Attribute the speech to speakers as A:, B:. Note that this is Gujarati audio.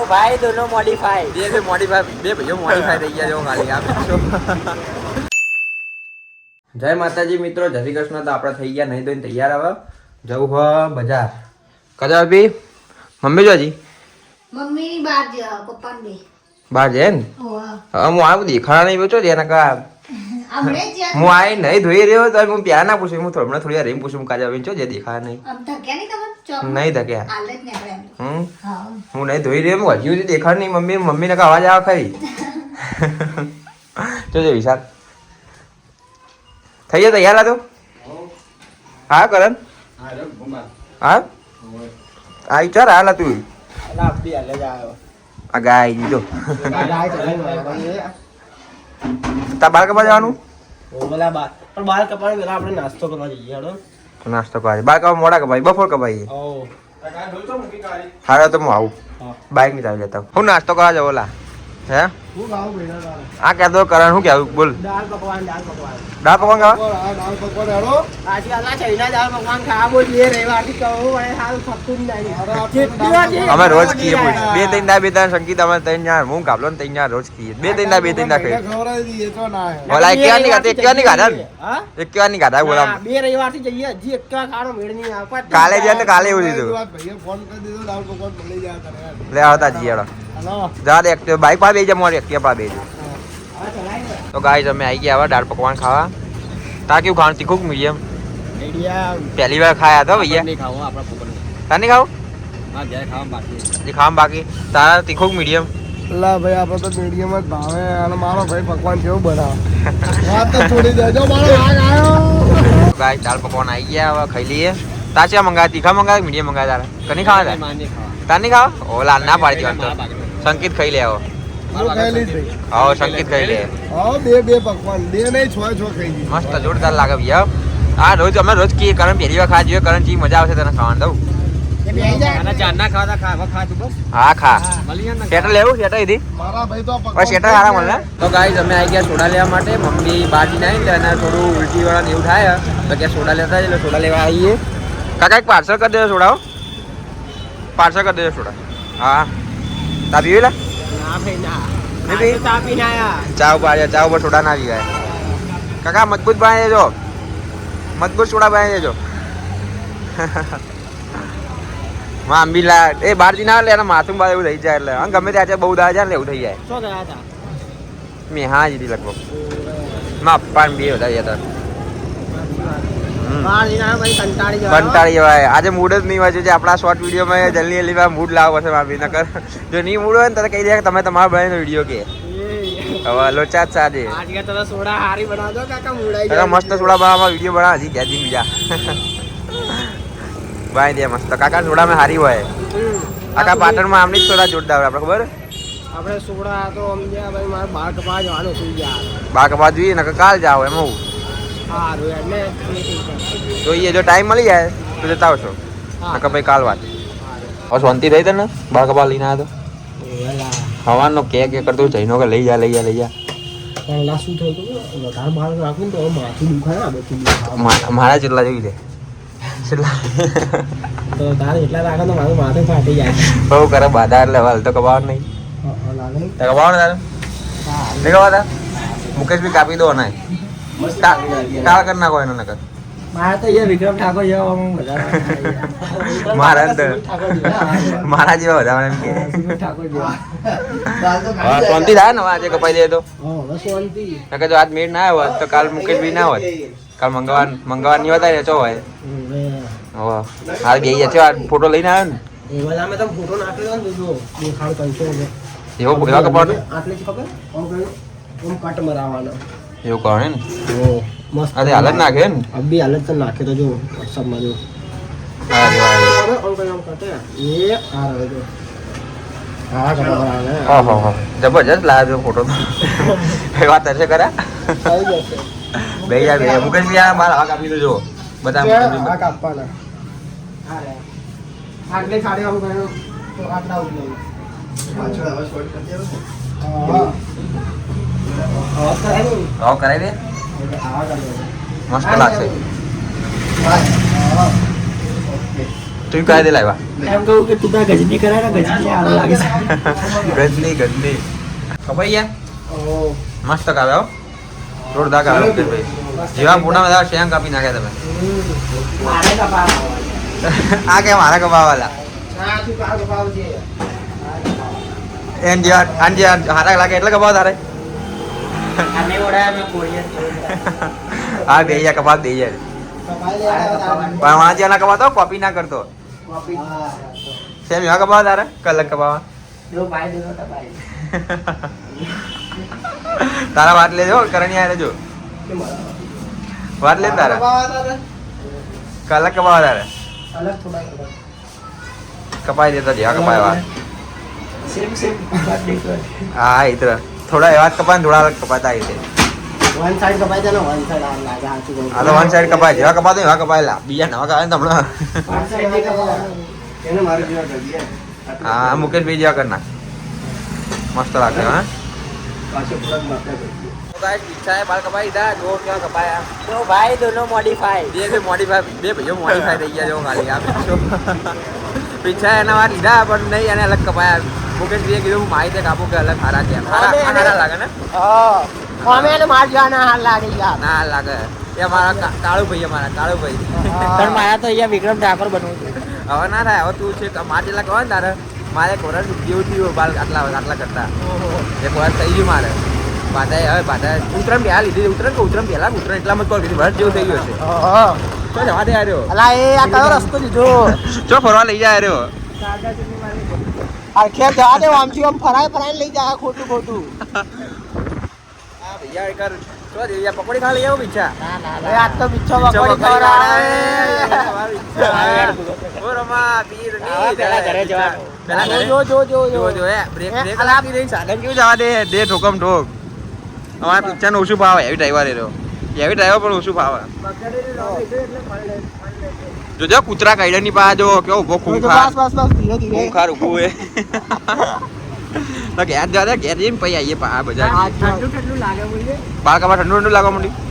A: दोनों भाई दोनों मॉडिफाई
B: બે બે મોડીફાઈ બે ભાઈઓ મોડીફાઈ થઈ ગયા છે ખાલી આમ જય માતાજી મિત્રો જય શ્રી કૃષ્ણ તો આપણે થઈ ગયા નહીં તો તૈયાર હવે જવું હ બજાર કદા બી મમ્મી જો હજી
C: મમ્મી ની બહાર જ પપ્પા ને
B: બહાર જાય ને હવે હું આવું દેખાડા નહીં બેઠો છે એના કા
C: હમણે જ
B: હું આય નહીં ધોઈ રહ્યો તો હું પ્યાર ના પૂછ્યું હું થોડા થોડી વાર પૂછું કાજા બેન છો જે દેખા નહીં.
C: નહીં
B: ધક્યા.
C: જ.
B: હમ?
C: હું.
B: નહીં ધોઈ રહ્યો હું હજી સુધી દેખાડ નહીં. મમ્મી મમ્મીને કા અવાજ આવે ખરી. જોજે વિશાલ. થઈ જાય તૈયાર હતો હા કરણ? હા આ વિચાર હાલ તું
A: જ
B: આ ગાય જો.
A: ગાય
B: તા બાર કપા જવાનું
A: ઓલા બાર. પણ બાર કપાળ પેલા આપણે નાસ્તો કરવા જઈએ હેડો.
B: નાસ્તો કરવા બાર કપા મોડા કપાઈ બફોર કપાઈ
A: ઓ
B: હારો તો હું આવું. બાઇક બાઈકની ચાવી લેતા હું નાસ્તો કરવા જવો ઓલા. હે? આ કહેતો કરણ શું કહેવું બોલ.
A: દાળ પકવાન દાળ પકવાન.
B: દાળ પકવાન ખાવા
A: દાળ પકવાન હેડો. આજે આલા ચૈના દાળ પકવાન ખાવા એ રવિવારથી કહો અને હાલ ફક્તું નહીં.
B: અમે રોજ કીએ બોલ. બે ત્રણ દા બે ત્રણ સંગીત અમે ત્રણ ચાર હું કાપલો ને ત્રણ ચાર રોજ કીએ બે ત્રણ દા બે ત્રણ દા ખાઈએ. ભલા એક વારની ખાધા એક વારની ખાધા એક વારની ખાધા બોલા.
A: ના, બે રવિવારથી જઈએ હજી એક ખાવાનો મેળ નહીં આવે. પણ
B: કાલે ગયા ને કાલે એવું દીધું લે આવતા જઈએ હેડો.
A: હલો.
B: જા દે એક્ટિવ બાઈક પા બેજે મોર એક્ટિવ પા બેજે. તો ગાઈસ અમે આવી ગયા હવે દાળ પકવાન ખાવા. તા કેવું ખાવાનું તીખું મીડિયમ પહેલી વાર ખાયા તો ભૈયા?
A: નહીં ખાવું આપણા પોપટ
B: તાને ખાવ?
A: હા જ્યારે ખાવા બાકી
B: હજી ખાવા બાકી? તારા તીખું મીડિયમ
D: લા ભાઈ આપણે તો મીડિયમ જ ભાવે અને મારો ભાઈ પકવાન કેવું બનાવે. વાત તો છોડી દેજો મારો વાઘ આવ્યો
B: ગાઈસ દાળ પકવાન આવી ગયા હવે ખાઈ લઈએ. તા છે મંગાવ્યા તીખા મંગાવ્યા મીડિયમ મંગાવ્યા તારા? કની ખાવા તારે? નહીં ખાવા? ઓ લાલ ના પાડી દેવાનું તો. સંકેત ખાઈ લે આવો. આવો સંકેત ખાઈ લે.
D: આવો બે બે પકવાન. બે નહીં છ છ ખાઈ જઈશ
B: મસ્ત જોરદાર લાગે ભૈયા આ રોજ અમે રોજ કીએ કારણ પહેલી વાર ખાવા જોઈએ કારણ ચી મજા આવશે તને ખાવાનું દઉં હા ખા. શેટર લેવું શેટર
D: પકવાન
B: શેટર સારા મળે? તો ગાઈઝ અમે આવી ગયા સોડા લેવા માટે. મમ્મી બાજી ના આવીને તો એને થોડું ઉલટી વાળા ને એવું થાય તો કે સોડા લેતા એટલે સોડા લેવા આવીએ. કાકા એક પાર્સલ કરી દેજો સોડાઓ પાર્સલ કરી દેજો સોડા. હા. તા પીવેલા
A: ના ભાઈ ના.
B: નહીં ભાઈ?
A: ના આયા.
B: ચા ઉપર આવ્યા ચા ઉપર સોડા ના આવી ગયા કાકા મજબૂત બનાવી દેજો. મજબૂત સોડા બનાવી દેજો. માં આંબીલા એ બહારથી ના લે એને માથું બાર એવું થઈ જાય એટલે. હા ગમે ત્યાં બહુ દાડા જાય ને એવું થઈ જાય. મેં હા જીધી લગભગ. માં પપ્પા બે બધા ગયા હતા હમ.
A: બહાર જઈને આવ્યા ભાઈ કંટાળી જવાય.
B: આજે મૂડ જ નહીં હોય છે. આપણા શોર્ટ વિડીયોમાં જલ્દી જલ્દી મૂડ લાવો છે માફી નકર જો નહીં મૂડ હોય ને તો કહી દે કે તમે તમારા ભાઈનો વીડિયો કે. હવે લોચા જ સાજે
A: બનાવજો કાકા
B: મસ્ત સોડા બનાવવામાં વીડિયો બનાવે હજી ગયા બીજા? બાય દે મસ્ત. કાકા સોડામાં હારી હોય. કાકા પાટણમાં આમની જ સોડા જોરદાર આપણે ખબર?
A: આપણે સોડા તો સમજ્યા બાર કપા જવાનું
B: બાર કપા જોઈએ નકર કાલ જાઓ એમ હું
A: સારું એટલે
B: જોઈએ જો ટાઈમ મળી જાય તો જતા આવશો. નકર ભાઈ કાલ વાત. હવે શાંતિ થઈ તને? બા કપા લઈને આવ્યો તો? હવાનો કે કે કરતો જઈનો કે લઈ જા લઈ જા લઈ જા.
A: ને તો ને
B: મારા જેટલા જોઈ લે.
A: તો તો
B: બહુ કરે બાધા એટલે હાલ તો કબાવ નહીં.
A: હા, ને?
B: તો કબાવ તારે? નહીં કબાતા મુકેશ બી કાપી દો નહીં કાળ કરી નાખો એનો નકર.
A: મારે તો અહીંયા વિક્રમ ઠાકોર જેવા બધા
B: મારા અંદર.
A: જેવા.
B: મારા જેવા વધારે એમ કે. શાંતિ થાય ને આજે કપાઈ દે તો. નકર જો આજ મેળ ના આવ્યો તો કાલ મુકેશ બી ના હોત કાલ મંગળવાર મંગળવારની વધારે ચો હોય.
A: હવે
B: હવે હાલ બે આ ફોટો લઈને આવ્યો ને?
A: એ બધા મેં ફોટો નાખેલો ને જો દેખાડ કંઈક
B: એવો એવા કપાવ
A: આટલે જ ખબર? આમ કટ મરાવાનો
B: એવું કહે ને.
A: મસ્ત.
B: અરે હાલત નાખે ને?
A: અબી હાલત તો નાખે તો જો વોટ્સઅપમાં જો. હવે
B: જબરજસ્ત લાવ્યો ફોટો. વાત હશે ખરા? બે યાર બે મુકેશ ભાઈ મારા હાક આપી દેજો. બધા મુકેશ
A: આ
B: બી-
A: કાપવાના. આવું કર્યો તો આટલા ઉઠી લઈએ. હા. હા, કરાય ને.
B: ભાવ કરાવી
A: આવા.
B: મસ્ત લાગશે. તું કાય દે લાવ્યા?
A: એમ કહું કે તું તાર ગજની કરાય ને ગજની સારું લાગે છે.
B: ગજની ગજની. ખબૈયા મસ્ત કાવે હો. જોરદાર કાવે ભાઈ. જેવા મોટા બધા શેંગ કાપી નાખ્યા તમે. આ કે મારા કપાવાલા એન જે આન જે હારા લાગે એટલે કપાવ તારે. હા બે જાય
A: કપાઈ લેવા તારા
B: પણ વાંચી જેના કપાતો કોપી ના કરતો.
A: કોપી
B: સેમ એવા કપાવ તારે? કલક કપાવા તારા વાત લેજો કરણી આ લેજો વાત લે તારા. કલક કપાવા તારે? કપાઈ દેતા જેવા કપાય વાત હા એ તો. થોડા એવા કપાય ને થોડા અલગ કપાતા
A: વન સાઈડ દે ને વન સાઈડ આમ લાગે હાચું
B: આ તો વન સાઈડ કપાય જેવા કપાતો એવા કપાયેલા. બીજા નવા કપાય ને
D: દે.
B: હા મુકેશ ભાઈ જેવા કરના મસ્ત લાગે હા.
D: દે.
B: બાલ કપાઈ દીધા. જો ક્યાં કપાયા.
A: તો ભાઈ દોનો મોડિફાઈ
B: બે મોડીફાઈ બે ભાઈઓ મોડીફાઈ થઈ ગયા જો ખાલી આ પીછો પીછા એના વાત લીધા પણ નહીં એને અલગ કપાયા. મુકેશ ભાઈએ કીધું હું માહિતી આપું કે અલગ હારા કે હારા હારા લાગે ને?
A: હા. અમે એને માર જવાના હાલ લાગે યાર.
B: ના હાલ લાગે. એ મારા કાળુ ભાઈ અમારા કાળુ ભાઈ
A: પણ મારા તો અહીંયા વિક્રમ ઠાકોર બનવું છે.
B: હવે ના થાય હવે તું છે મારે જેટલા કહો ને તારે મારે એક વર્ષ જેવું થયું બાલ આટલા આટલા કરતા. એક વર્ષ થઈ ગયું મારે. બાધા હવે બાધા ઉત્તરાયણ પહેલા લીધી ઉત્તરાયણ કે ઉત્તરાયણ પહેલા ઉત્તરાયણ એટલામાં મત કોલ કીધી? વર્ષ જેવું થઈ ગયું છે તો જવા દે આવ્યો
A: અલા એ આ કયો રસ્તો લીધો?
B: જો ફરવા લઈ જાય રહ્યો.
A: અરખે જવા દે આમથી આમ ફરાય ફરાય લઈ જાય ખોટું ખોટું.
B: હા ભૈયા એક પકોડી ખા લઈ આવો
A: એ આજ તો બિચ્છો પકોડી ખવડાવે.
B: ઓ રમા
A: પીરની પેલા ઘરે જવાનું. જો જો જો
B: જો
A: જો.
B: જો એ બ્રેક બ્રેક
A: અલા.
B: આપી દઈ સાધન કેવું જવા દે દે ઠોકમ ઠોક અમારા પિક્ચર ઓછું ભાવ એવી ડ્રાઈવર રહ્યો. એવી ડ્રાઈવર પણ ઓછું ભાવે જોજો કૂતરા કાઢ્યા ની પાસે જો કેવો
A: ઊભો
B: ખૂંખાર.
A: બસ બસ ધીરે ધીરે.
B: ખૂંખાર ઊભો હે. તો ઘેર જા દે ઘેર જઈને પછી આવીએ આ બજાર.
A: ઠંડુ ઠંડુ લાગે
B: ઠંડુ ઠંડુ લાગવા માંડ્યું.